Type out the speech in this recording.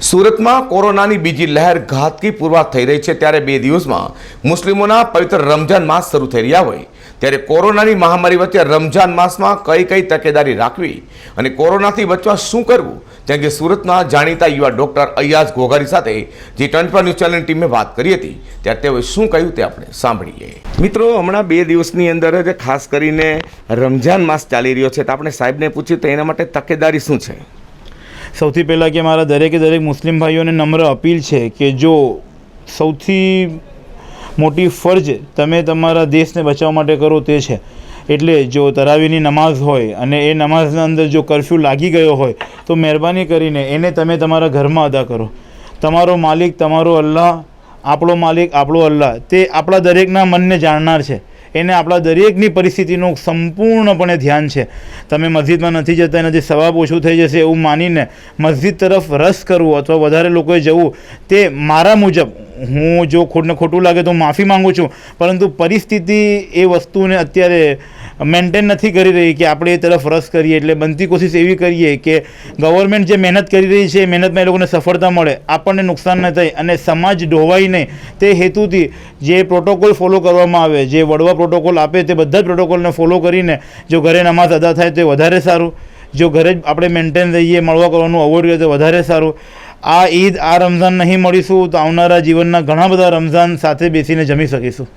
સુરતમાં કોરોનાની બીજી લહેર ઘાતકી પૂર્વાત થઈ રહી છે ત્યારે બે દિવસમાં મુસ્લિમોના પવિત્ર રમજાન માસ શરૂ થઈ રહ્યા હોય. ત્યારે કોરોનાની મહામારી વચ્ચે રમજાન માસમાં કઈ કઈ તકેદારી રાખવી અને કોરોનાથી બચવા શું કરવું તે અંગે સુરતના જાણીતા યુવા ડોક્ટર અયાઝ ઘોઘારી સાથે જે ટ્વેન્ટી ન્યૂઝ ચેનલ ટીમે વાત કરી હતી, ત્યારે તેઓએ શું કહ્યું તે આપણે સાંભળીએ. મિત્રો, હમણાં બે દિવસની અંદર જ ખાસ કરીને રમજાન માસ ચાલી રહ્યો છે, તો આપણે સાહેબને પૂછ્યું તો એના માટે તકેદારી શું છે? સૌથી પહેલાં કે મારા દરેકે દરેક મુસ્લિમ ભાઈઓને નમ્ર અપીલ છે કે જો સૌથી મોટી ફરજ તમે તમારા દેશને બચાવવા માટે કરો તે છે. એટલે જો તરાવીની નમાઝ હોય અને એ નમાઝના અંદર જો કરફ્યુ લાગી ગયો હોય, તો મહેરબાની કરીને એને તમે તમારા ઘરમાં અદા કરો. તમારો માલિક, તમારો અલ્લાહ, આપણો માલિક, આપણો અલ્લાહ, તે આપણા દરેકના મનને જાણનાર છે. એને આપણા દરેકની પરિસ્થિતિનું સંપૂર્ણપણે ધ્યાન છે. તમે મસ્જિદમાં નથી જતા, એનાથી સવાબ ઓછું થઈ જશે એવું માનીને મસ્જિદ તરફ રસ કરવું અથવા વધારે લોકોએ જવું તે મારા મુજબ હું જો ખોટને ખોટું લાગે તો માફી માંગુ છું. પરંતુ પરિસ્થિતિ એ વસ્તુને અત્યારે મેન્ટેન નથી કરી રહી કે આપણે એ તરફ રસ કરીએ એટલે બનતી કોશિશ એવી કરીએ કે ગવર્મેન્ટ જે મહેનત કરી રહી છે, એ મહેનતમાં એ લોકોને સફળતા મળે, આપણને નુકસાન ન થાય અને સમાજ ઢોવાય નહીં તે હેતુથી જે પ્રોટોકોલ ફોલો કરવામાં આવે, જે વડવા પ્રોટોકોલ આપે તે બધા જ પ્રોટોકોલને ફોલો કરીને જો ઘરે નમાઝ અદા થાય તો વધારે સારું. જો ઘરે જ આપણે મેન્ટેન રહીએ, મળવા કરવાનું અવોઇડ કરીએ તો વધારે સારું. આ ઈદ, આ રમઝાન નહીં મળીશું તો આવનારા જીવનના ઘણા બધા રમઝાન સાથે બેસીને જમી શકીશું.